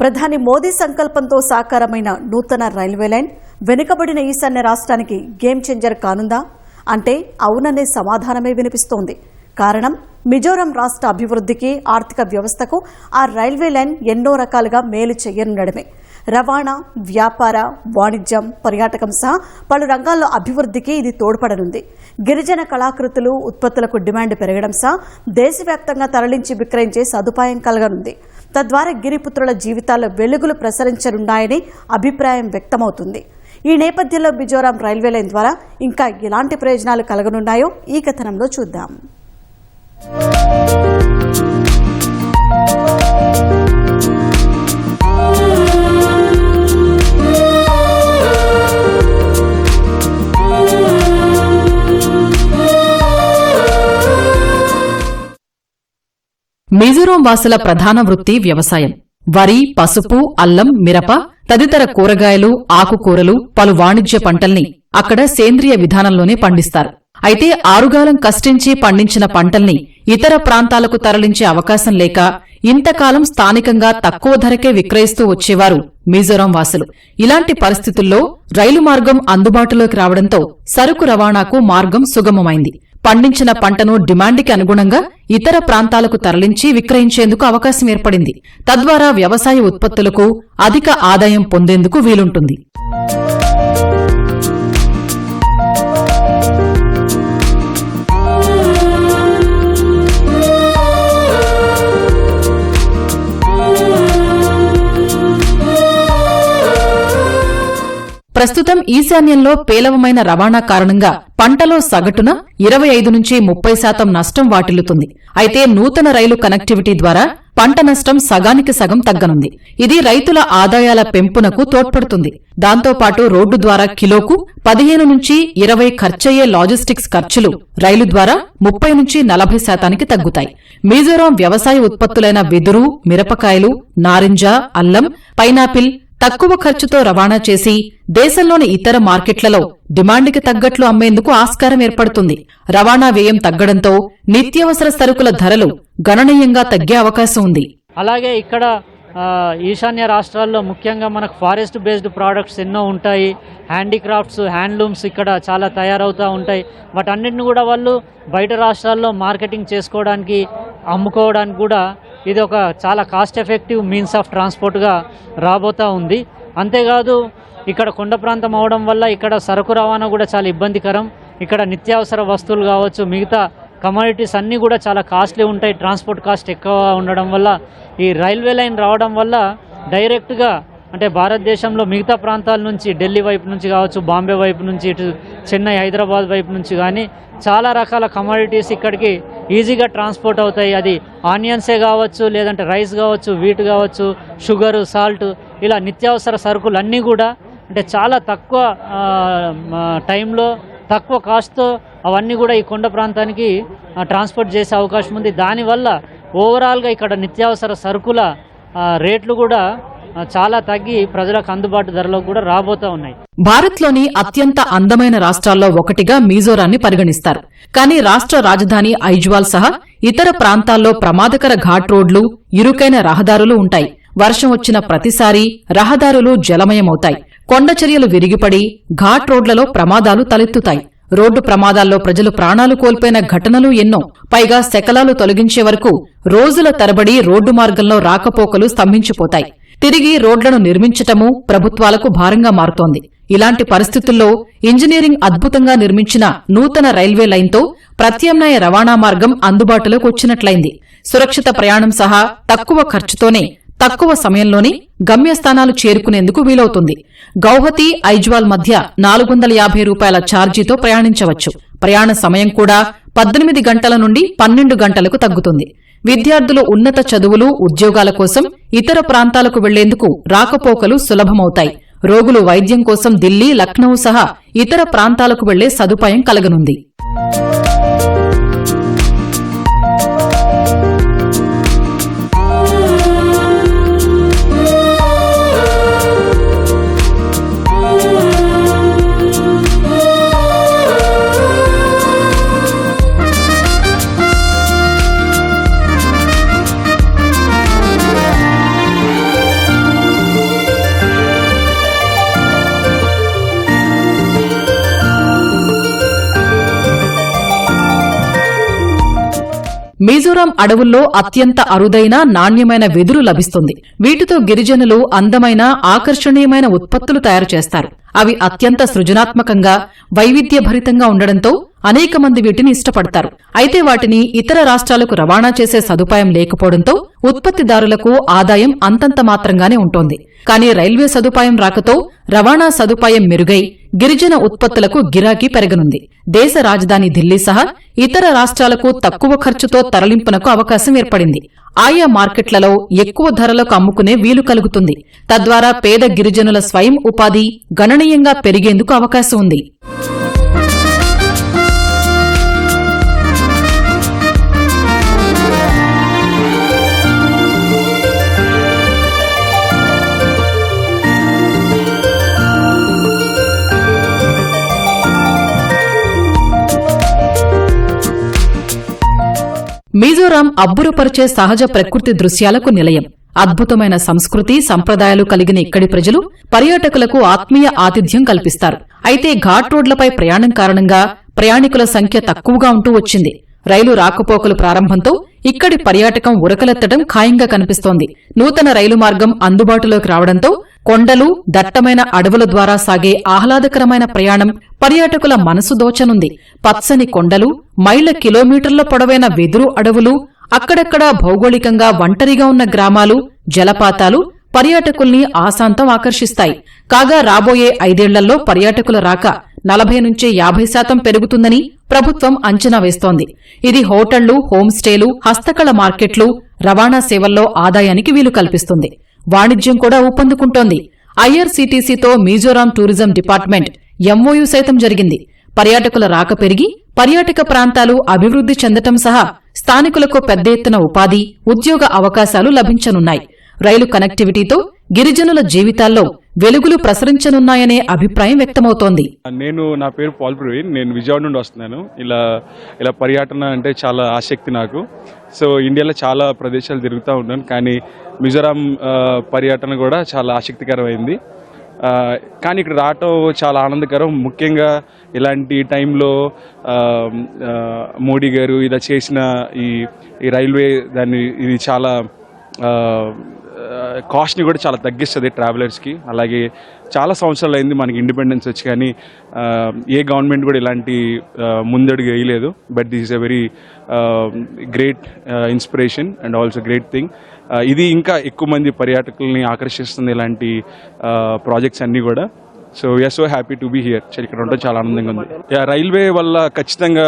ప్రధాని మోదీ సంకల్పంతో సాకారమైన నూతన రైల్వే లైన్ వెనుకబడిన ఈశాన్య రాష్ట్రానికి గేమ్ చేంజర్ కానుందా? అంటే అవుననే సమాధానమే వినిపిస్తోంది. కారణం మిజోరం రాష్ట్ర అభివృద్ధికి ఆర్థిక వ్యవస్థకు ఆ రైల్వే లైన్ ఎన్నో రకాలుగా మేలు చేయనుండడమే. రవాణా వ్యాపార వాణిజ్యం పర్యాటకం సహా పలు రంగాల్లో అభివృద్ధికి ఇది తోడ్పడనుంది. గిరిజన కళాకృతులు ఉత్పత్తులకు డిమాండ్ పెరగడం సహా దేశవ్యాప్తంగా తరలించి విక్రయించే సదుపాయం కలగనుంది. తద్వారా గిరిపుత్రుల జీవితాల్లో వెలుగులు ప్రసరించనున్నాయని అభిప్రాయం వ్యక్తమవుతుంది. ఈ నేపథ్యంలో మిజోరాం రైల్వే లైన్ ద్వారా ఇంకా ఎలాంటి ప్రయోజనాలు కలగనున్నాయో ఈ కథనంలో చూద్దాం. మిజోరాం వాసుల ప్రధాన వృత్తి వ్యవసాయం. వరి పసుపు అల్లం మిరప తదితర కూరగాయలు ఆకుకూరలు పలు వాణిజ్య పంటల్ని అక్కడ సేంద్రియ విధానంలోనే పండిస్తారు. అయితే ఆరుగాలం కష్టించి పండించిన పంటల్ని ఇతర ప్రాంతాలకు తరలించే అవకాశం లేక ఇంతకాలం స్థానికంగా తక్కువ ధరకే విక్రయిస్తూ వచ్చేవారు మిజోరాం వాసులు. ఇలాంటి పరిస్థితుల్లో రైలు మార్గం అందుబాటులోకి రావడంతో సరుకు రవాణాకు మార్గం సుగమమైంది. పండించిన పంటను డిమాండ్కి అనుగుణంగా ఇతర ప్రాంతాలకు తరలించి విక్రయించేందుకు అవకాశం ఏర్పడింది. తద్వారా వ్యవసాయ ఉత్పత్తులకు అధిక ఆదాయం పొందేందుకు వీలుంటుంది. ప్రస్తుతం ఈశాన్యంలో పేలవమైన రవాణా కారణంగా పంటలో సగటున ఇరవై ఐదు నుంచి ముప్పై శాతం నష్టం వాటిల్లుతుంది. అయితే నూతన రైలు కనెక్టివిటీ ద్వారా పంట నష్టం సగానికి సగం తగ్గనుంది. ఇది రైతుల ఆదాయాల పెంపునకు తోడ్పడుతుంది. దాంతోపాటు రోడ్డు ద్వారా కిలోకు పదిహేను నుంచి ఇరవై ఖర్చయ్యే లాజిస్టిక్స్ ఖర్చులు రైలు ద్వారా ముప్పై నుంచి నలభై శాతానికి తగ్గుతాయి. మిజోరాం వ్యవసాయ ఉత్పత్తులైన వెదురు మిరపకాయలు నారింజ అల్లం పైనాపిల్ తక్కువ ఖర్చుతో రవాణా చేసి దేశంలోని ఇతర మార్కెట్లలో డిమాండ్కి తగ్గట్లు అమ్మేందుకు ఆస్కారం ఏర్పడుతుంది. రవాణా వ్యయం తగ్గడంతో నిత్యావసర సరుకుల ధరలు గణనీయంగా తగ్గే అవకాశం ఉంది. అలాగే ఇక్కడ ఈశాన్య రాష్ట్రాల్లో ముఖ్యంగా మనకు ఫారెస్ట్ బేస్డ్ ప్రోడక్ట్స్ ఎన్నో ఉంటాయి. హ్యాండీక్రాఫ్ట్స్ హ్యాండ్లూమ్స్ ఇక్కడ చాలా తయారవుతూ ఉంటాయి. వాటన్నిటిని కూడా వాళ్ళు బయట రాష్ట్రాల్లో మార్కెటింగ్ చేసుకోవడానికి అమ్ముకోవడానికి కూడా ఇది ఒక చాలా కాస్ట్ ఎఫెక్టివ్ మీన్స్ ఆఫ్ ట్రాన్స్పోర్ట్గా రాబోతూ ఉంది. అంతేకాదు ఇక్కడ కొండ ప్రాంతం అవడం వల్ల ఇక్కడ సరుకు రవాణా కూడా చాలా ఇబ్బందికరం. ఇక్కడ నిత్యావసర వస్తువులు కావచ్చు మిగతా కమోడిటీస్ అన్నీ కూడా చాలా కాస్ట్లీ ఉంటాయి. ట్రాన్స్పోర్ట్ కాస్ట్ ఎక్కువ ఉండడం వల్ల ఈ రైల్వే లైన్ రావడం వల్ల డైరెక్ట్గా అంటే భారతదేశంలో మిగతా ప్రాంతాల నుంచి ఢిల్లీ వైపు నుంచి కావచ్చు బాంబే వైపు నుంచి ఇటు చెన్నై హైదరాబాద్ వైపు నుంచి కానీ చాలా రకాల కమోడిటీస్ ఇక్కడికి ఈజీగా ట్రాన్స్పోర్ట్ అవుతాయి. అది ఆనియన్సే కావచ్చు లేదంటే రైస్ కావచ్చు వీట్ కావచ్చు షుగరు సాల్ట్ ఇలా నిత్యావసర సరుకులు అన్నీ కూడా అంటే చాలా తక్కువ టైంలో తక్కువ కాస్ట్తో అవన్నీ కూడా ఈ కొండ ప్రాంతానికి ట్రాన్స్పోర్ట్ చేసే అవకాశం ఉంది. దానివల్ల ఓవరాల్గా ఇక్కడ నిత్యావసర సరుకుల రేట్లు కూడా చాలా తగ్గి ప్రజలకు అందుబాటు ధరలో కూడా రాబోతా ఉన్నాయి. భారత్లోని అత్యంత అందమైన రాష్ట్రాల్లో ఒకటిగా మిజోరాన్ని పరిగణిస్తారు. కానీ రాష్ట్ర రాజధాని ఐజ్వాల్ సహా ఇతర ప్రాంతాల్లో ప్రమాదకర ఘాట్ రోడ్లు ఇరుకైన రహదారులు ఉంటాయి. వర్షం వచ్చిన ప్రతిసారి రహదారులు జలమయమవుతాయి. కొండచర్యలు విరిగిపడి ఘాట్ రోడ్లలో ప్రమాదాలు తలెత్తుతాయి. రోడ్డు ప్రమాదాల్లో ప్రజలు ప్రాణాలు కోల్పోయిన ఘటనలు ఎన్నో. పైగా శకలాలు తొలగించే వరకు రోజుల తరబడి రోడ్డు మార్గంలో రాకపోకలు స్తంభించిపోతాయి. తిరిగి రోడ్లను నిర్మించటము ప్రభుత్వాలకు భారంగా మారుతోంది. ఇలాంటి పరిస్థితుల్లో ఇంజనీరింగ్ అద్భుతంగా నిర్మించిన నూతన రైల్వే లైన్తో ప్రత్యామ్నాయ రవాణా మార్గం అందుబాటులోకి వచ్చినట్లయింది. సురక్షిత ప్రయాణం సహా తక్కువ ఖర్చుతోనే తక్కువ సమయంలోనే గమ్యస్థానాలు చేరుకునేందుకు వీలవుతుంది. గౌహతి ఐజ్వాల్ మధ్య నాలుగు వందల యాభై రూపాయల ఛార్జీతో ప్రయాణించవచ్చు. ప్రయాణ సమయం కూడా పద్దెనిమిది గంటల నుండి పన్నెండు గంటలకు తగ్గుతుంది. విద్యార్థులు ఉన్నత చదువులు ఉద్యోగాల కోసం ఇతర ప్రాంతాలకు వెళ్ళేందుకు రాకపోకలు సులభమవుతాయి. రోగులు వైద్యం కోసం ఢిల్లీ లక్నౌ సహా ఇతర ప్రాంతాలకు వెళ్ళే సదుపాయం కలగనుంది. మిజోరాం అడవుల్లో అత్యంత అరుదైన నాణ్యమైన వెదురు లభిస్తుంది. వీటితో గిరిజనులు అందమైన ఆకర్షణీయమైన ఉత్పత్తులు తయారు చేస్తారు. అవి అత్యంత సృజనాత్మకంగా వైవిధ్యభరితంగా ఉండడంతో అనేక మంది వీటిని ఇష్టపడతారు. అయితే వాటిని ఇతర రాష్ట్రాలకు రవాణా చేసే సదుపాయం లేకపోవడంతో ఉత్పత్తిదారులకు ఆదాయం అంతంత మాత్రంగానే ఉంటోంది. కానీ రైల్వే సదుపాయం రాకతో రవాణా సదుపాయం మెరుగై గిరిజన ఉత్పత్తులకు గిరాకీ పెరగనుంది. దేశ రాజధాని ఢిల్లీ సహా ఇతర రాష్ట్రాలకు తక్కువ ఖర్చుతో తరలింపునకు అవకాశం ఏర్పడింది. ఆయా మార్కెట్లలో ఎక్కువ ధరలకు అమ్ముకునే వీలు కలుగుతుంది. తద్వారా పేద గిరిజనుల స్వయం ఉపాధి గణనీయంగా పెరిగేందుకు అవకాశం ఉంది. మిజోరాం అబ్బురపరిచే సహజ ప్రకృతి దృశ్యాలకు నిలయం. అద్భుతమైన సంస్కృతి సంప్రదాయాలు కలిగిన ఇక్కడి ప్రజలు పర్యాటకులకు ఆత్మీయ ఆతిథ్యం కల్పిస్తారు. అయితే ఘాట్ రోడ్లపై ప్రయాణం కారణంగా ప్రయాణికుల సంఖ్య తక్కువగా ఉంటూ వచ్చింది. రైలు రాకపోకలు ప్రారంభంతో ఇక్కడి పర్యాటకం ఉరకలెత్తడం ఖాయంగా కనిపిస్తోంది. నూతన రైలు మార్గం అందుబాటులోకి రావడంతో కొండలు దట్టమైన అడవుల ద్వారా సాగే ఆహ్లాదకరమైన ప్రయాణం పర్యాటకుల మనసు దోచనుంది. పచ్చని కొండలు మైళ్ళ కిలోమీటర్ల పొడవైన వెదురు అడవులు అక్కడక్కడా భౌగోళికంగా ఒంటరిగా ఉన్న గ్రామాలు జలపాతాలు పర్యాటకుల్ని ఆశాంతం ఆకర్షిస్తాయి. కాగా రాబోయే ఐదేళ్ళలో పర్యాటకుల రాక నలభై నుంచి యాభై శాతం పెరుగుతుందని ప్రభుత్వం అంచనా వేస్తోంది. ఇది హోటళ్ళు హోంస్టేలు హస్తకళ మార్కెట్లు రవాణా సేవల్లో ఆదాయానికి వీలు కల్పిస్తుంది. వాణిజ్యం కూడా ఊపందుకుంటోంది. ఐఆర్సీటీసీతో మిజోరాం టూరిజం డిపార్ట్మెంట్ ఎంఓయూ సైతం జరిగింది. పర్యాటకుల రాక పెరిగి పర్యాటక ప్రాంతాలు అభివృద్ధి చెందటం సహా స్థానికులకు పెద్ద ఎత్తున ఉపాధి ఉద్యోగ అవకాశాలు లభించనున్నాయి. రైలు కనెక్టివిటీతో గిరిజనుల జీవితాల్లో వెలుగులు ప్రసరించనున్నాయనే అభిప్రాయం వ్యక్తమవుతోంది. నేను నా పేరు పాల్ ప్రవీణ్. నేను విజయవాడ నుండి వస్తున్నాను. ఇలా ఇలా పర్యటన అంటే చాలా ఆసక్తి నాకు. సో ఇండియాలో చాలా ప్రదేశాలు తిరుగుతూ ఉన్నాను. కానీ మిజోరాం పర్యటన కూడా చాలా ఆసక్తికరమైంది. కానీ ఇక్కడ రావటం చాలా ఆనందకరం. ముఖ్యంగా ఇలాంటి టైంలో మోడీ గారు ఇలా చేసిన ఈ ఈ రైల్వే దాన్ని ఇది చాలా కాస్ట్ని కూడా చాలా తగ్గిస్తుంది ట్రావెలర్స్కి. అలాగే చాలా సంవత్సరాలు అయింది మనకి ఇండిపెండెన్స్ వచ్చి కానీ ఏ గవర్నమెంట్ కూడా ఇలాంటి ముందడుగు వేయలేదు. But this is a very great inspiration and also great thing. ఇది ఇంకా ఎక్కువ మంది పర్యాటకుల్ని ఆకర్షిస్తుంది ఇలాంటి ప్రాజెక్ట్స్ అన్నీ కూడా. So we are so happy to be here ఇక్కడ ఉండడం చాలా ఆనందంగా ఉంది. రైల్వే వల్ల ఖచ్చితంగా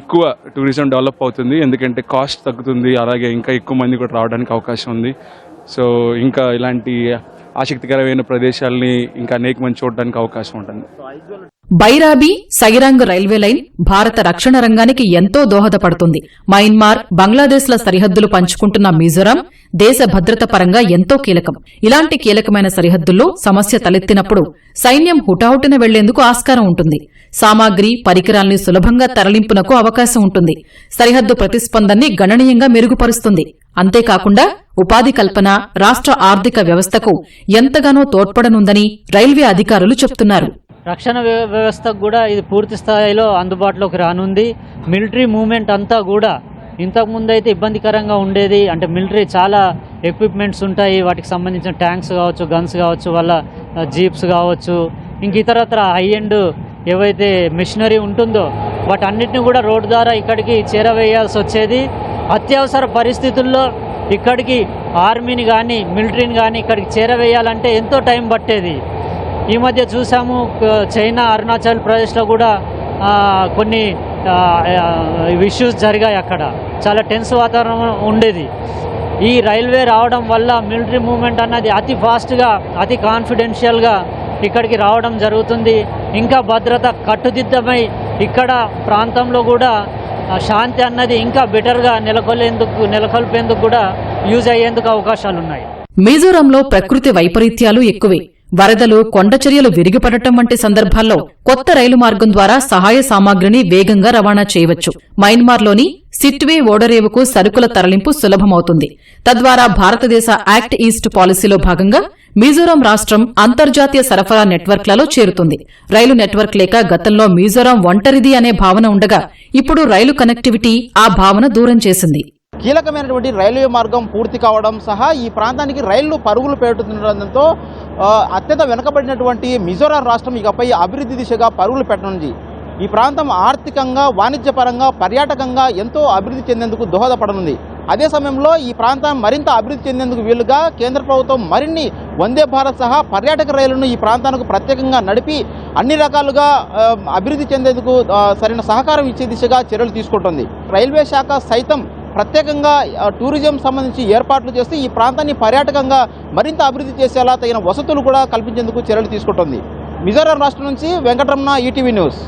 ఎక్కువ టూరిజం డెవలప్ అవుతుంది. ఎందుకంటే కాస్ట్ తగ్గుతుంది. అలాగే ఇంకా ఎక్కువ మంది కూడా రావడానికి అవకాశం ఉంది. సో ఇంకా ఇలాంటి ఆసక్తికరమైన ప్రదేశాలని ఇంకా అనేక మంది చూడడానికి అవకాశం ఉంటుంది. బైరాబీ సైరాంగ్ రైల్వే లైన్ భారత రక్షణ రంగానికి ఎంతో దోహదపడుతుంది. మయన్మార్ బంగ్లాదేశ్ల సరిహద్దులు పంచుకుంటున్న మిజోరాం దేశ భద్రత పరంగా ఎంతో కీలకం. ఇలాంటి కీలకమైన సరిహద్దుల్లో సమస్య తలెత్తినప్పుడు సైన్యం హుటాహుటిన వెళ్ళేందుకు ఆస్కారం ఉంటుంది. సామాగ్రి పరికరాల్ని సులభంగా తరలింపునకు అవకాశం ఉంటుంది. సరిహద్దు ప్రతిస్పందన్ని గణనీయంగా మెరుగుపరుస్తుంది. అంతేకాకుండా ఉపాధి కల్పన రాష్ట్ర ఆర్థిక వ్యవస్థకు ఎంతగానో తోడ్పడనుందని రైల్వే అధికారులు చెప్తున్నారు. రక్షణ వ్యవస్థకు కూడా ఇది పూర్తి స్థాయిలో అందుబాటులోకి రానుంది. మిలిటరీ మూవ్మెంట్ అంతా కూడా ఇంతకుముందు అయితే ఇబ్బందికరంగా ఉండేది. అంటే మిలిటరీ చాలా ఎక్విప్మెంట్స్ ఉంటాయి. వాటికి సంబంధించిన ట్యాంక్స్ కావచ్చు గన్స్ కావచ్చు వాళ్ళ జీప్స్ కావచ్చు ఇంక ఇతరత్ర హై ఎండ్ ఏవైతే మిషనరీ ఉంటుందో వాటన్నిటిని కూడా రోడ్డు ద్వారా ఇక్కడికి చేరవేయాల్సి వచ్చేది. అత్యవసర పరిస్థితుల్లో ఇక్కడికి ఆర్మీని కానీ మిలిటరీని కానీ ఇక్కడికి చేరవేయాలంటే ఎంతో టైం పట్టేది. ఈ మధ్య చూసాము చైనా అరుణాచల్ ప్రదేశ్లో కూడా కొన్ని ఇష్యూస్ జరిగాయి అక్కడ. చాలా టెన్స్ వాతావరణం ఉండేది. ఈ రైల్వే రావడం వల్ల మిలిటరీ మూవ్మెంట్ అన్నది అతి ఫాస్ట్గా అతి కాన్ఫిడెన్షియల్గా ఇక్కడికి రావడం జరుగుతుంది. ఇంకా భద్రత కట్టుదిద్దమై ఇక్కడ ప్రాంతంలో కూడా శాంతి అన్నది ఇంకా బెటర్గా నెలకొల్లేందుకు నెలకొల్పేందుకు కూడా యూజ్ అయ్యేందుకు అవకాశాలు ఉన్నాయి మిజోరంలో ప్రకృతి వైపరీత్యాలు ఎక్కువే. వరదలు కొండచర్యలు విరిగిపడటం వంటి సందర్భాల్లో కొత్త రైలు మార్గం ద్వారా సహాయ సామాగ్రిని వేగంగా రవాణా చేయవచ్చు. మయన్మార్లోని సిట్వే ఓడరేవుకు సరుకుల తరలింపు సులభమవుతుంది. తద్వారా భారతదేశ యాక్ట్ ఈస్ట్ పాలసీలో భాగంగా మిజోరాం రాష్ట్రం అంతర్జాతీయ సరఫరా నెట్వర్క్లలో చేరుతుంది. రైలు నెట్వర్క్ లేక గతంలో మిజోరాం ఒంటరిది అనే భావన ఉండగా ఇప్పుడు రైలు కనెక్టివిటీ ఆ భావన దూరం చేసింది. కీలకమైనటువంటి రైల్వే మార్గం పూర్తి కావడం సహా ఈ ప్రాంతానికి రైళ్ళు పరుగులు పెడుతుండడంతో అత్యంత వెనుకబడినటువంటి మిజోరాం రాష్ట్రం ఇకపై అభివృద్ధి దిశగా పరుగులు పెట్టనుంది ఈ ప్రాంతం ఆర్థికంగా వాణిజ్యపరంగా పర్యాటకంగా ఎంతో అభివృద్ధి చెందేందుకు దోహదపడనుంది. అదే సమయంలో ఈ ప్రాంతం మరింత అభివృద్ధి చెందేందుకు వీలుగా కేంద్ర ప్రభుత్వం మరిన్ని వందే భారత్ సహా పర్యాటక రైళ్ళను ఈ ప్రాంతానికి ప్రత్యేకంగా నడిపి అన్ని రకాలుగా అభివృద్ధి చెందేందుకు సరైన సహకారం ఇచ్చే దిశగా చర్యలు తీసుకుంటుంది. రైల్వే శాఖ సైతం ప్రత్యేకంగా టూరిజం సంబంధించి ఏర్పాట్లు చేస్తూ ఈ ప్రాంతాన్ని పర్యాటకంగా మరింత అభివృద్ధి చేసేలా తగిన వసతులు కూడా కల్పించేందుకు చర్యలు తీసుకుంటుంది. మిజోరాం రాష్ట్రం నుంచి వెంకటరమణ ఈటీవీ న్యూస్.